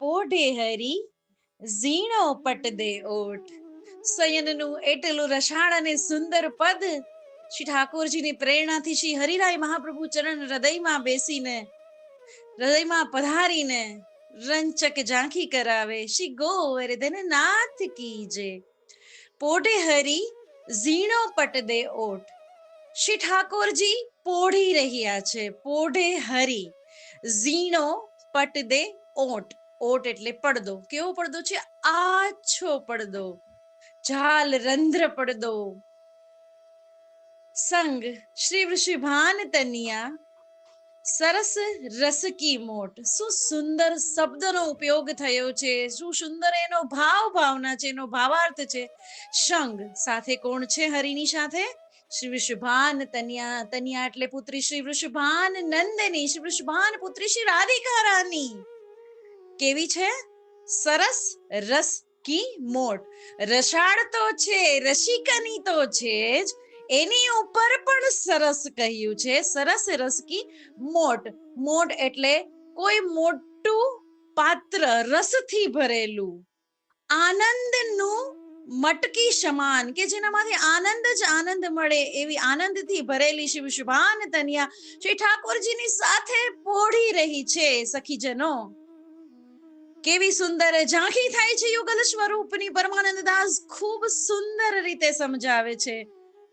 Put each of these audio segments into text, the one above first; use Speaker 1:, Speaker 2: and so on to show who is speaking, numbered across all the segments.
Speaker 1: પોઢે હરી, ઝીણો પટ દે ઓઠ સયનનું એટલું રસાળ અને સુંદર પદ, શ્રી ઠાકોરજીની પ્રેરણાથી શ્રી હરિરાય મહાપ્રભુ ચરણ હૃદયમાં બેસીને, હૃદયમાં પધારીને રંચક ઝાંખી કરાવે. શ્રી ગોવર્ધન નાથ કી જય. પોઢે હરી, ઝીણો પટ દે ઓઠ શ્રી ઠાકોરજી પોઢી રહ્યા છે. પોઢે હરી, ઝીણો પટ દે ઓટ. ઓટ એટલે પડદો. કેવો પડદો છે? આછો પડદો. ઝાલ રંધ્ર પડદો. સંગ. શ્રી વૃષિભાન તનિયા. સરસ રસકી મોટ. શું સુંદર શબ્દનો ઉપયોગ થયો છે? શું સુંદર એનો ભાવ ભાવના છે? એનો ભાવાર્થ છે? શંગ સાથે કોણ છે હરિની સાથે? શ્રી વૃષભાન તનિયા. તનિયા એટલે પુત્રી શ્રી વૃષભાન નંદની. શ્રી વૃષભાન પુત્રી શ્રી રાધિકા રાની. કેવી છે? સરસ રસ કી મોટ. રસાળ તો છે, રસિકની તો છે જ. એની ઉપર પણ સરસ કહ્યું છે, સરસ રસ કી મોટ. મોટ એટલે કોઈ મોટું પાત્ર રસથી ભરેલું. આનંદનું મટકી સમાન, કે જેનામાંથી આનંદ જ આનંદ મળે એવી આનંદથી ભરેલી શિવ શુભાન તનિયા. શ્રી ઠાકોરજીની સાથે પોઢી રહી છે, સખીજનો. કેવી સુંદર ઝાંખી થાય છે યુગલ સ્વરૂપની. પરમાનંદ દાસ ખૂબ સુંદર રીતે સમજાવે છે.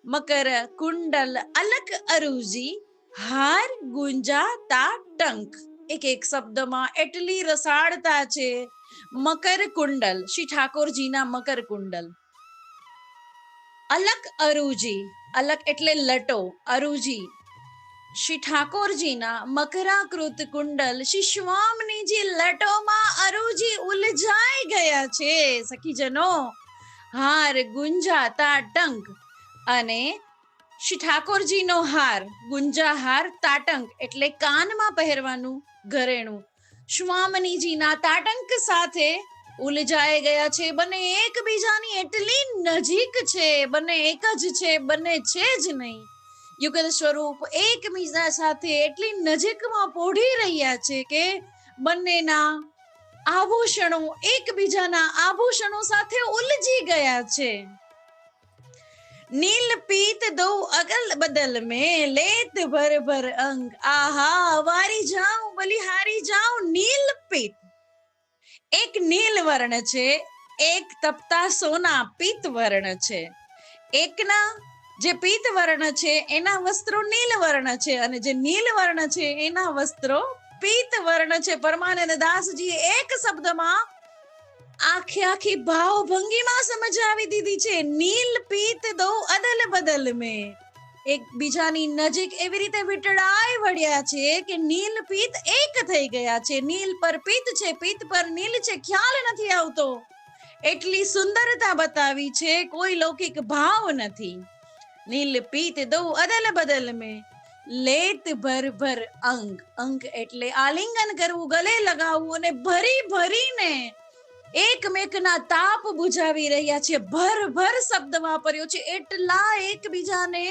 Speaker 1: મકર, કુંડલ, અલક, અરુજી, હાર ગુંજાતા ટંક. એક એક શબ્દમાં એટલી રસાળતા છે. મકર કુંડલ. શ્રી ઠાકોરજીના મકર કુંડલ. અલક અરુજી. અલક એટલે લટો, અરુજી. શ્રી ઠાકોરજીના મકરાકૃત કુંડલ શ્રી શ્વામનીજી લટોમાં અરુજી ઉલઝાઈ ગયા છે. સખીજનો, હાર ગુંજાતા ટંક અને શ્રી ઠાકોરજીનો હાર ગુંજા હાર તાટંક એટલે કાનમાં પહેરવાનું ઘરેણું. શ્વામનીજીના તાટંક સાથે ઉલઝાઈ ગયા છે. બંને એકબીજાની એટલી નજીક છે. બંને એક જ છે. બંને છે જ નહીં. યુગલ સ્વરૂપ એકબીજા સાથે એટલી નજીકમાં પોઢી રહ્યા છે કે બંનેના આભૂષણો એકબીજાના આભૂષણો સાથે ઉલજી ગયા છે. નીલ પીત દો અગલ બદલ મે લેત ભર ભર અંગ. આહા, વારી જાઉં, બલિહારી જાઉં, નીલ પીત. એક નીલ વર્ણ છે, એક તપતા સોના પીત વર્ણ છે. એકના જે પીત વર્ણ છે, એના વસ્ત્રો નીલ વર્ણ છે અને જે નીલ વર્ણ છે, એના વસ્ત્રો પીત વર્ણ છે. પરમાનંદ દાસજી એક શબ્દમાં આખી આખી ભાવ ભંગીમાં સમજાવી દીધી છે. નીલ પીત દો અદલ બદલ મેં. એકબીજાની નજીક એવી રીતે વિટળાઈ વળ્યા છે કે નીલ પીત એક થઈ ગયા છે. નીલ પર પિત્ત છે, પિત્ત પર નીલ છે, ખ્યાલ નથી આવતો. એટલી સુંદરતા બતાવી છે, કોઈ લૌકિક ભાવ નથી. નીલ પીત દઉં અદલ બદલ મેં. લેત ભર ભર અંગ. અંગ એટલે આલિંગન કરવું ગલે લગાવવું અને ભરી ભરીને એકમેકના તાપ બુઝાવી રહ્યા છે. ભર ભર શબ્દ વાપર્યો છે. એટલા એકબીજાને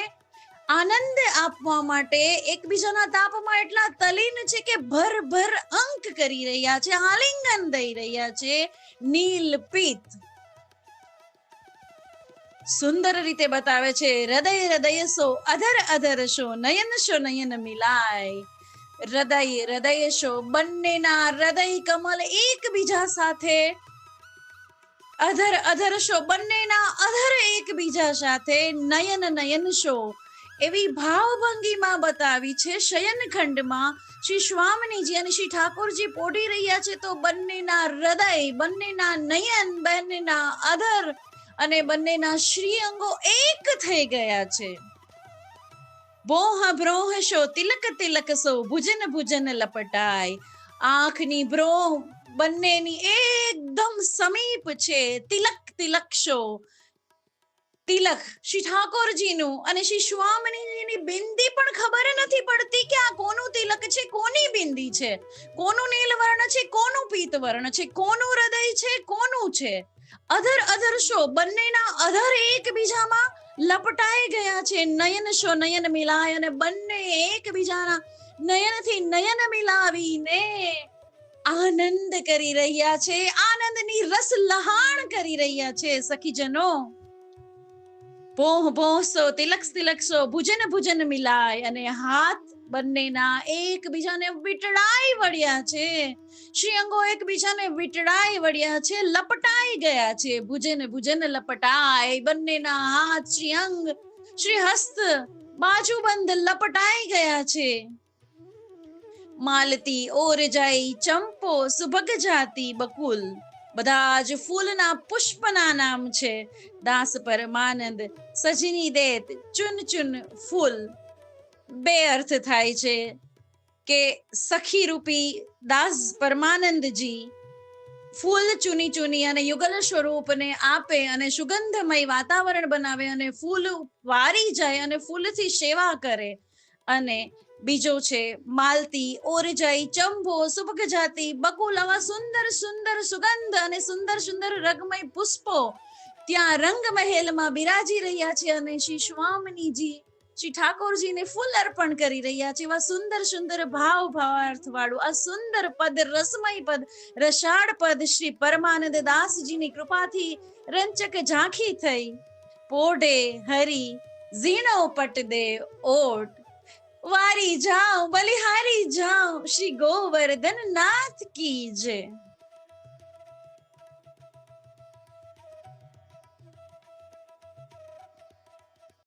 Speaker 1: આનંદ આપવા માટે એકબીજાના તાપમાં એટલા તલીન છે કે ભર ભર અંક કરી રહ્યા છે, આલિંગન દઈ રહ્યા છે નીલ પિત સુંદર રીતે બતાવે છે. હૃદય હૃદય સો, અધર અધર શો નયન શો નયન મિલાય. હૃદય હૃદય શો બંનેના હૃદય કમલ એકબીજા સાથે. અધર અધર શો બંનેના અધર એકબીજા સાથે. નયન નયન શો એવી ભાવભંગીમાં બતાવી છે શયનખંડમાં શ્રી સ્વામિનીજી અને શ્રી ઠાકોરજી પોઢી રહ્યા છે તો બંનેના હૃદય, બંનેના નયન, બંનેના અધર અને બંનેના શ્રી અંગો એક થઈ ગયા છે. બોહ બ્રોહ શો તિલક તિલક સો ભુજન ભુજન લપટાય. આંખની બ્રોહ બંનેની એકદમ સમીપ છે. તિલક તિલક શો. તિલક, શ્રી ઠાકોરજીનું અને શ્રી સ્વામિનીજીની બિંદી પણ ખબર નથી પડતી કે આ કોનું તિલક છે, કોની બિંદી છે? કોનું નીલવર્ણ છે, કોનું પીતવર્ણ છે, કોનું હૃદય છે, કોનું છે? અધર અધર શો, બંનેના અધર એકબીજામાં લપટાઈ ગયા છે. નયન શો, નયન મિલાય અને બંને એકબીજાના નયનથી નયન મિલાવીને આનંદ કરી રહ્યા છે. આનંદની રસ લહાણ કરી રહ્યા છે સખીજનો. પોહ પોહસો તિલક સો ભુજન ભુજન મિલાય અને હાથ બંનેના એકબીજાને વીટળાઈ વળ્યા છે. શ્રી અંગો એકબીજાને વીટળાઈ વળ્યા છે, લપટાઈ ગયા છે. ભુજન ને લપટાય બંનેના હાથ શ્રી અંગ શ્રી હસ્ત બાજુબંધ લપટાઈ ગયા છે. માલતી ઓરજાઈ ચંપો સુભગ જાતી બકુલ. બધા જ ફૂલના પુષ્પના નામ છે. દાસ પરમાનંદ સજની દેત, ચુન ચુન ફૂલ. બે અર્થ થાય છે કે સખી રૂપી દાસ પરમાનંદજી ફૂલ ચૂની ચૂની અને યુગલ સ્વરૂપને આપે અને સુગંધમય વાતાવરણ બનાવે અને ફૂલ વારી જાય અને ફૂલથી સેવા કરે. અને બીજો છે, માલતી, ઓરજાઈ ચંભો સુભગ જાતિ બકુલ આવા સુંદર સુંદર સુગંધ અને સુંદર સુંદર રગમય પુષ્પો. ત્યાં રંગ મહેલમાં બિરાજી રહ્યા છે અને શ્રી સ્વામિનીજી શ્રી ઠાકોરજીને ફૂલ અર્પણ કરી રહ્યા છે એવા સુંદર સુંદર ભાવ ભાવાર્થ વાળું, આ સુંદર પદ, રસમય પદ, રસાળ પદ શ્રી પરમાનંદ દાસજીની કૃપાથી રંચક ઝાંખી થઈ. પોઢે હરી ઝીણો પટ દે ઓટ વારી જાઉં, બલિહારી જાઉં, શ્રી ગોવર્ધન નાથ કી જય.